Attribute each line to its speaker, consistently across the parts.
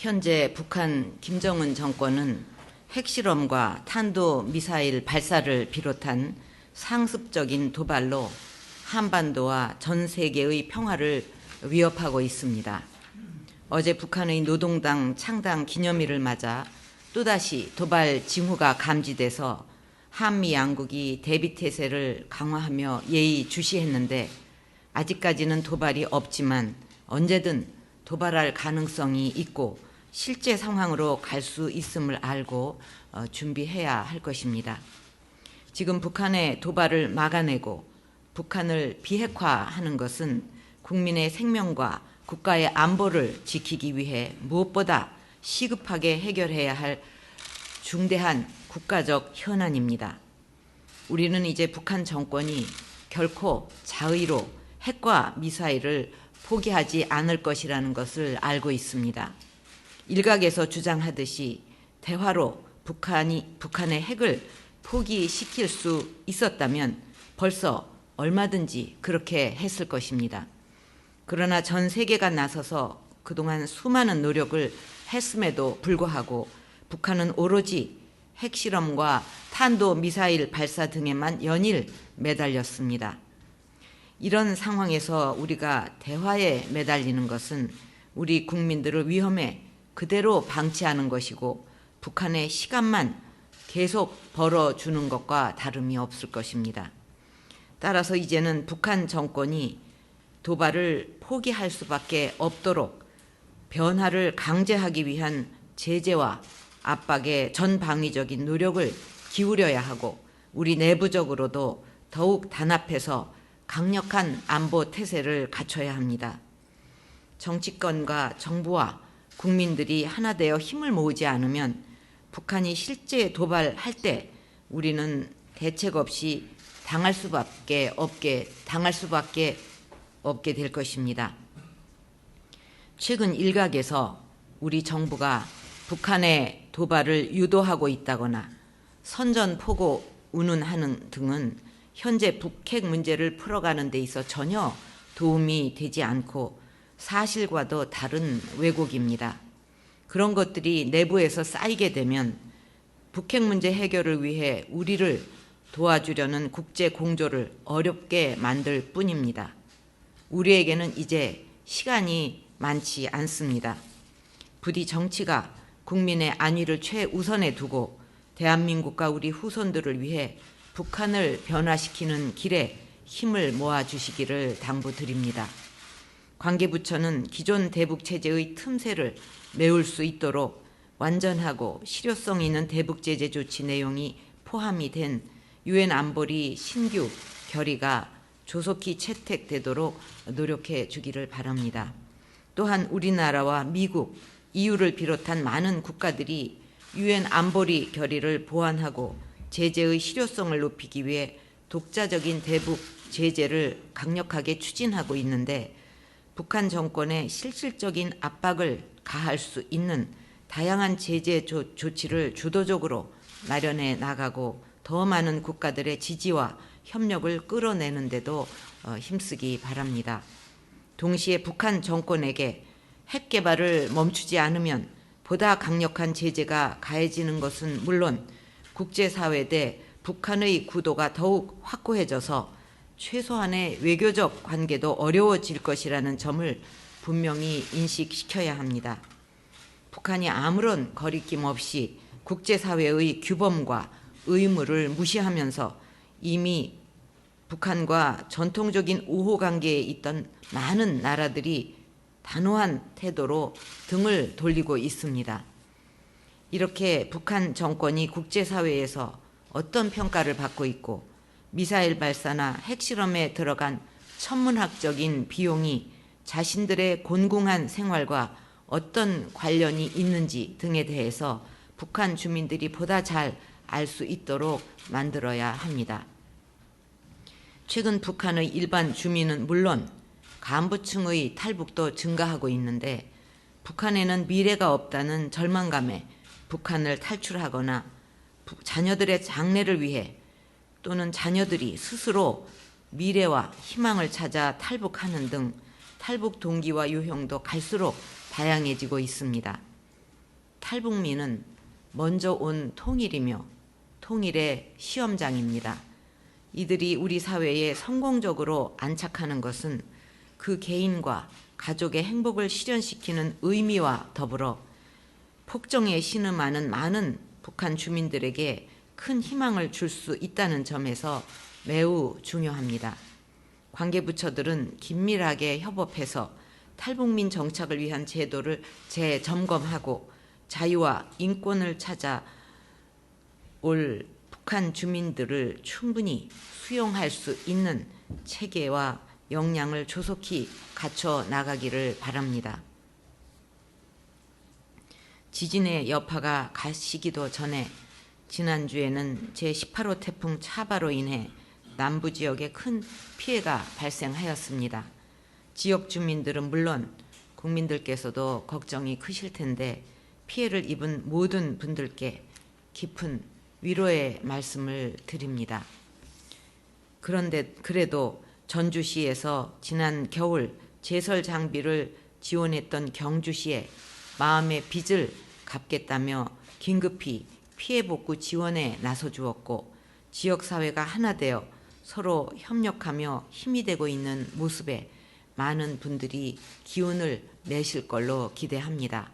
Speaker 1: 현재 북한 김정은 정권은 핵실험과 탄도 미사일 발사를 비롯한 상습적인 도발로 한반도와 전 세계의 평화를 위협하고 있습니다. 어제 북한의 노동당 창당 기념일을 맞아 또다시 도발 징후가 감지돼서 한미 양국이 대비 태세를 강화하며 예의 주시했는데 아직까지는 도발이 없지만 언제든 도발할 가능성이 있고 실제 상황으로 갈 수 있음을 알고 어, 준비해야 할 것입니다. 지금 북한의 도발을 막아내고 북한을 비핵화하는 것은 국민의 생명과 국가의 안보를 지키기 위해 무엇보다 시급하게 해결해야 할 중대한 국가적 현안입니다. 우리는 이제 북한 정권이 결코 자의로 핵과 미사일을 포기하지 않을 것이라는 것을 알고 있습니다. 일각에서 주장하듯이 대화로 북한이 북한의 핵을 포기시킬 수 있었다면 벌써 얼마든지 그렇게 했을 것입니다. 그러나 전 세계가 나서서 그동안 수많은 노력을 했음에도 불구하고 북한은 오로지 핵실험과 탄도 미사일 발사 등에만 연일 매달렸습니다. 이런 상황에서 우리가 대화에 매달리는 것은 우리 국민들을 위험에 그대로 방치하는 것이고 북한의 시간만 계속 벌어주는 것과 다름이 없을 것입니다. 따라서 이제는 북한 정권이 도발을 포기할 수밖에 없도록 변화를 강제하기 위한 제재와 압박에 전방위적인 노력을 기울여야 하고 우리 내부적으로도 더욱 단합해서 강력한 안보 태세를 갖춰야 합니다. 정치권과 정부와 국민들이 하나 되어 힘을 모으지 않으면 북한이 실제 도발할 때 우리는 대책 없이 당할 수밖에 없게 당할 수밖에 없게 될 것입니다. 최근 일각에서 우리 정부가 북한의 도발을 유도하고 있다거나 선전포고 운운하는 등은 현재 북핵 문제를 풀어가는 데 있어 전혀 도움이 되지 않고 사실과도 다른 왜곡입니다. 그런 것들이 내부에서 쌓이게 되면 북핵 문제 해결을 위해 우리를 도와주려는 국제 공조를 어렵게 만들 뿐입니다. 우리에게는 이제 시간이 많지 않습니다. 부디 정치가 국민의 안위를 최우선에 두고 대한민국과 우리 후손들을 위해 북한을 변화시키는 길에 힘을 모아 주시기를 당부드립니다. 관계부처는 기존 대북 체제의 틈새를 메울 수 있도록 완전하고 실효성 있는 대북 제재 조치 내용이 포함이 된 유엔 안보리 신규 결의가 조속히 채택되도록 노력해 주기를 바랍니다. 또한 우리나라와 미국, EU를 비롯한 많은 국가들이 유엔 안보리 결의를 보완하고 제재의 실효성을 높이기 위해 독자적인 대북 제재를 강력하게 추진하고 있는데 북한 정권에 실질적인 압박을 가할 수 있는 다양한 제재 조, 조치를 주도적으로 마련해 나가고 더 많은 국가들의 지지와 협력을 끌어내는데도 어, 힘쓰기 바랍니다. 동시에 북한 정권에게 핵 개발을 멈추지 않으면 보다 강력한 제재가 가해지는 것은 물론 국제사회 대 북한의 구도가 더욱 확고해져서 최소한의 외교적 관계도 어려워질 것이라는 점을 분명히 인식시켜야 합니다. 북한이 아무런 거리낌 없이 국제사회의 규범과 의무를 무시하면서 이미 북한과 전통적인 우호 관계에 있던 많은 나라들이 단호한 태도로 등을 돌리고 있습니다. 이렇게 북한 정권이 국제사회에서 어떤 평가를 받고 있고 미사일 발사나 핵실험에 들어간 천문학적인 비용이 자신들의 곤궁한 생활과 어떤 관련이 있는지 등에 대해서 북한 주민들이 보다 잘 알 수 있도록 만들어야 합니다. 최근 북한의 일반 주민은 물론 간부층의 탈북도 증가하고 있는데 북한에는 미래가 없다는 절망감에 북한을 탈출하거나 자녀들의 장래를 위해 또는 자녀들이 스스로 미래와 희망을 찾아 탈북하는 등 탈북 동기와 유형도 갈수록 다양해지고 있습니다. 탈북민은 먼저 온 통일이며 통일의 시험장입니다. 이들이 우리 사회에 성공적으로 안착하는 것은 그 개인과 가족의 행복을 실현시키는 의미와 더불어 폭정에 신음하는 많은 북한 주민들에게 큰 희망을 줄 수 있다는 점에서 매우 중요합니다. 관계부처들은 긴밀하게 협업해서 탈북민 정착을 위한 제도를 재점검하고 자유와 인권을 찾아 올 북한 주민들을 충분히 수용할 수 있는 체계와 역량을 조속히 갖춰 나가기를 바랍니다. 지진의 여파가 가시기도 전에 지난주에는 제18호 태풍 차바로 인해 남부 지역에 큰 피해가 발생하였습니다. 지역 주민들은 물론 국민들께서도 걱정이 크실 텐데 피해를 입은 모든 분들께 깊은 위로의 말씀을 드립니다. 그런데 그래도 전주시에서 지난 겨울 제설 장비를 지원했던 경주시에 마음의 빚을 갚겠다며 긴급히 피해 복구 지원에 나서 주었고 지역 사회가 하나 되어 서로 협력하며 힘이 되고 있는 모습에 많은 분들이 기운을 내실 걸로 기대합니다.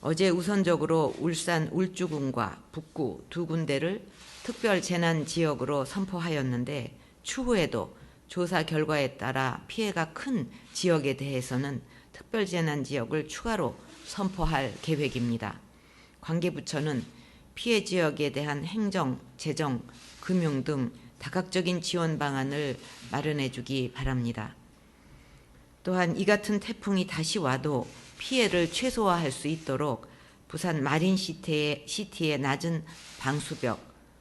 Speaker 1: 어제 우선적으로 울산 울주군과 북구 두 군데를 특별 재난 지역으로 선포하였는데 추후에도 조사 결과에 따라 피해가 큰 지역에 대해서는 특별 재난 지역을 추가로 선포할 계획입니다. 관계부처는 피해 지역에 대한 행정, 재정, 금융 등 다각적인 지원 방안을 마련해 주기 바랍니다. 또한 이 같은 태풍이 다시 와도 피해를 최소화할 수 있도록 부산 마린 시티의, 낮은 방수벽,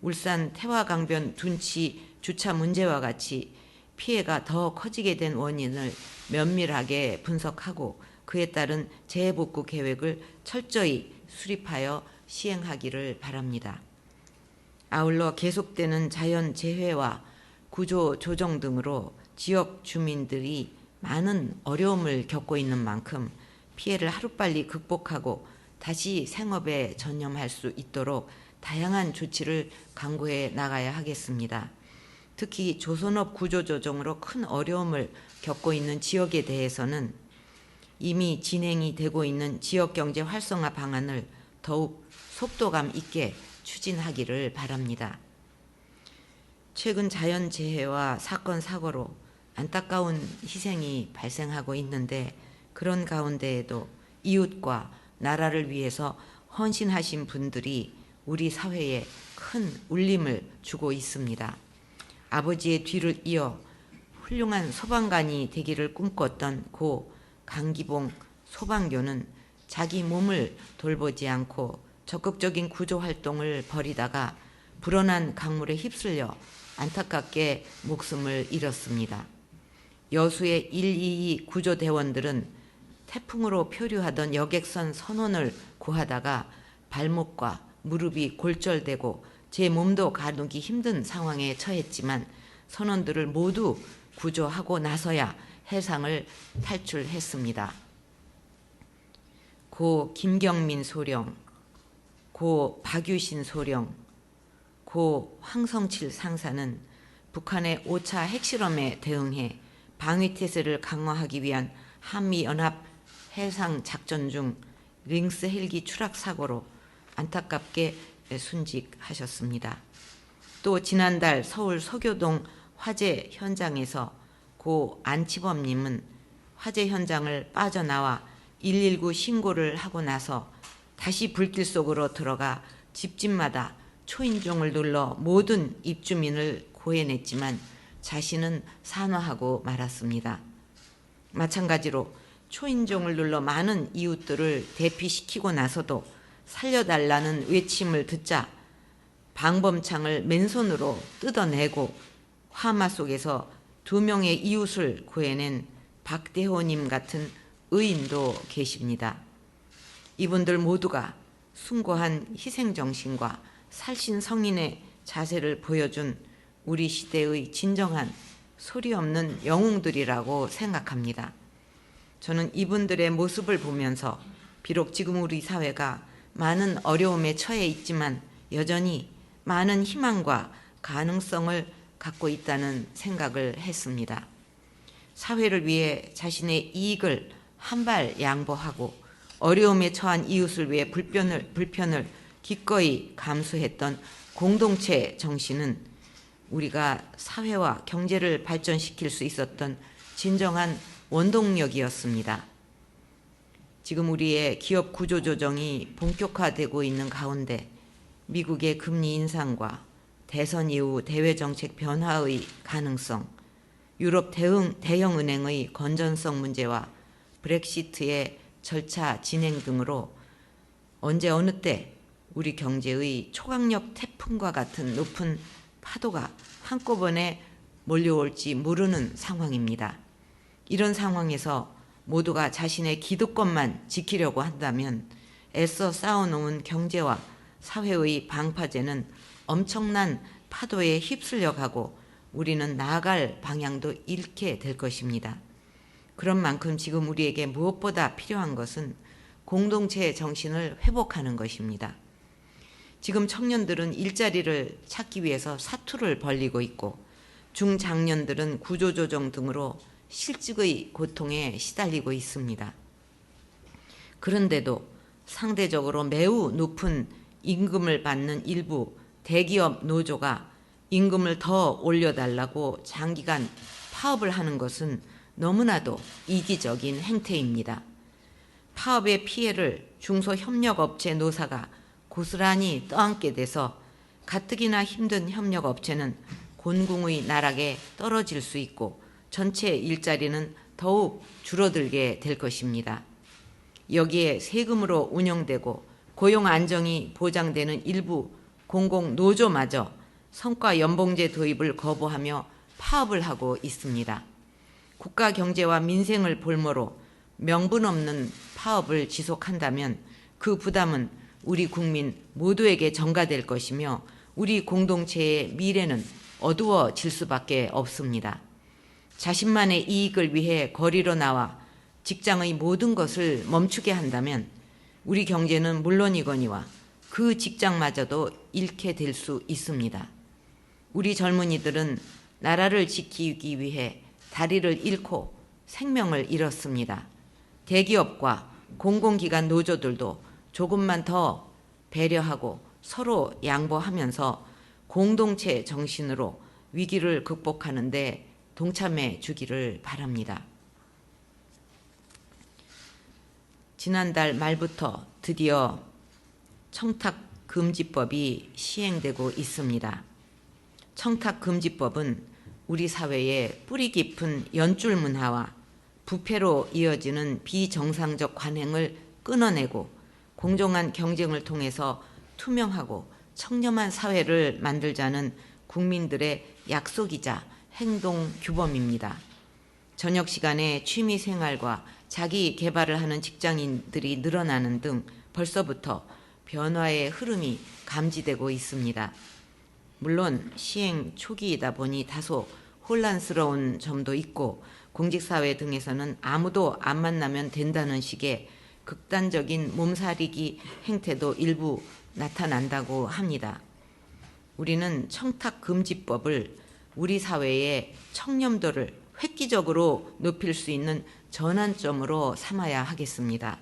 Speaker 1: 울산 태화강변 둔치 주차 문제와 같이 피해가 더 커지게 된 원인을 면밀하게 분석하고 그에 따른 재복구 계획을 철저히 수립하여 시행하기를 바랍니다. 아울러 계속되는 자연 재해와 구조 조정 등으로 지역 주민들이 많은 어려움을 겪고 있는 만큼 피해를 하루빨리 극복하고 다시 생업에 전념할 수 있도록 다양한 조치를 강구해 나가야 하겠습니다. 특히 조선업 구조조정으로 큰 어려움을 겪고 있는 지역에 대해서는 이미 진행이 되고 있는 지역경제 활성화 방안을 더욱 속도감 있게 추진하기를 바랍니다. 최근 자연재해와 사건, 사고로 안타까운 희생이 발생하고 있는데 그런 가운데에도 이웃과 나라를 위해서 헌신하신 분들이 우리 사회에 큰 울림을 주고 있습니다. 아버지의 뒤를 이어 훌륭한 소방관이 되기를 꿈꿨던 고 강기봉 소방교는 자기 몸을 돌보지 않고 적극적인 구조 활동을 벌이다가 불어난 강물에 휩쓸려 안타깝게 목숨을 잃었습니다. 여수의 122 구조대원들은 태풍으로 표류하던 여객선 선원을 구하다가 발목과 무릎이 골절되고 제 몸도 가누기 힘든 상황에 처했지만 선원들을 모두 구조하고 나서야 해상을 탈출했습니다. 고 김경민 소령, 고 박유신 소령, 고 황성칠 상사는 북한의 5차 핵실험에 대응해 방위태세를 강화하기 위한 한미연합 해상작전 중 링스 헬기 추락 사고로 안타깝게 순직하셨습니다. 또 지난달 서울 서교동 화재 현장에서 고 안치범님은 화재 현장을 빠져나와 119 신고를 하고 나서 다시 불길 속으로 들어가 집집마다 초인종을 눌러 모든 입주민을 고해냈지만 자신은 산화하고 말았습니다. 마찬가지로 초인종을 눌러 많은 이웃들을 대피시키고 나서도 살려달라는 외침을 듣자 방범창을 맨손으로 뜯어내고 화마 속에서 두 명의 이웃을 구해낸 박대호님 같은 의인도 계십니다. 이분들 모두가 숭고한 희생정신과 살신 성인의 자세를 보여준 우리 시대의 진정한 소리 없는 영웅들이라고 생각합니다. 저는 이분들의 모습을 보면서 비록 지금 우리 사회가 많은 어려움에 처해 있지만 여전히 많은 희망과 가능성을 갖고 있다는 생각을 했습니다. 사회를 위해 자신의 이익을 한 발 양보하고 어려움에 처한 이웃을 위해 불편을, 불편을 기꺼이 감수했던 공동체 정신은 우리가 사회와 경제를 발전시킬 수 있었던 진정한 원동력이었습니다. 지금 우리의 기업 구조 조정이 본격화되고 있는 가운데 미국의 금리 인상과 대선 이후 대외 정책 변화의 가능성, 유럽 대응, 대형 은행의 건전성 문제와 브렉시트의 절차 진행 등으로 언제 어느 때 우리 경제의 초강력 태풍과 같은 높은 파도가 한꺼번에 몰려올지 모르는 상황입니다. 이런 상황에서 모두가 자신의 기득권만 지키려고 한다면 애써 쌓아놓은 경제와 사회의 방파제는 엄청난 파도에 휩쓸려 가고 우리는 나아갈 방향도 잃게 될 것입니다. 그런 만큼 지금 우리에게 무엇보다 필요한 것은 공동체의 정신을 회복하는 것입니다. 지금 청년들은 일자리를 찾기 위해서 사투를 벌리고 있고 중장년들은 구조조정 등으로 실직의 고통에 시달리고 있습니다. 그런데도 상대적으로 매우 높은 임금을 받는 일부 대기업 노조가 임금을 더 올려달라고 장기간 파업을 하는 것은 너무나도 이기적인 행태입니다. 파업의 피해를 중소협력업체 노사가 고스란히 떠안게 돼서 가뜩이나 힘든 협력업체는 곤궁의 나락에 떨어질 수 있고 전체 일자리는 더욱 줄어들게 될 것입니다. 여기에 세금으로 운영되고 고용 안정이 보장되는 일부 공공 노조마저 성과 연봉제 도입을 거부하며 파업을 하고 있습니다. 국가 경제와 민생을 볼모로 명분 없는 파업을 지속한다면 그 부담은 우리 국민 모두에게 전가될 것이며 우리 공동체의 미래는 어두워질 수밖에 없습니다. 자신만의 이익을 위해 거리로 나와 직장의 모든 것을 멈추게 한다면 우리 경제는 물론이거니와 그 직장마저도 잃게 될 수 있습니다. 우리 젊은이들은 나라를 지키기 위해 다리를 잃고 생명을 잃었습니다. 대기업과 공공기관 노조들도 조금만 더 배려하고 서로 양보하면서 공동체 정신으로 위기를 극복하는데 동참해 주기를 바랍니다. 지난달 말부터 드디어 청탁금지법이 시행되고 있습니다. 청탁금지법은 우리 사회의 뿌리 깊은 연줄 문화와 부패로 이어지는 비정상적 관행을 끊어내고 공정한 경쟁을 통해서 투명하고 청렴한 사회를 만들자는 국민들의 약속이자 행동 규범입니다. 저녁 시간에 취미 생활과 자기 개발을 하는 직장인들이 늘어나는 등 벌써부터 변화의 흐름이 감지되고 있습니다. 물론 시행 초기이다 보니 다소 혼란스러운 점도 있고 공직사회 등에서는 아무도 안 만나면 된다는 식의 극단적인 몸살이기 행태도 일부 나타난다고 합니다. 우리는 청탁금지법을 우리 사회의 청렴도를 획기적으로 높일 수 있는 전환점으로 삼아야 하겠습니다.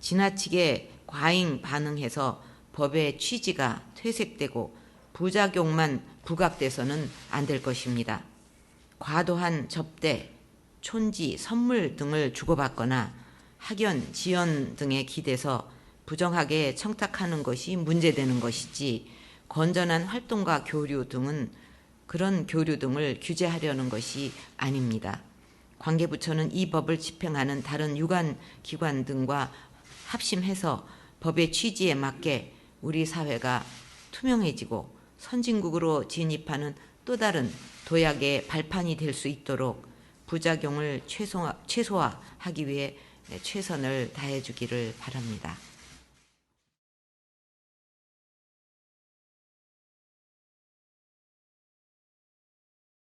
Speaker 1: 지나치게 과잉 반응해서 법의 취지가 퇴색되고 부작용만 부각돼서는 안 될 것입니다. 과도한 접대, 촌지, 선물 등을 주고받거나 학연, 지연 등에 기대서 부정하게 청탁하는 것이 문제되는 것이지 건전한 활동과 교류 등은 그런 교류 등을 규제하려는 것이 아닙니다. 관계부처는 이 법을 집행하는 다른 유관 기관 등과 합심해서 법의 취지에 맞게 우리 사회가 투명해지고 선진국으로 진입하는 또 다른 도약의 발판이 될 수 있도록 부작용을 최소화, 최소화하기 위해 최선을 다해 주기를 바랍니다.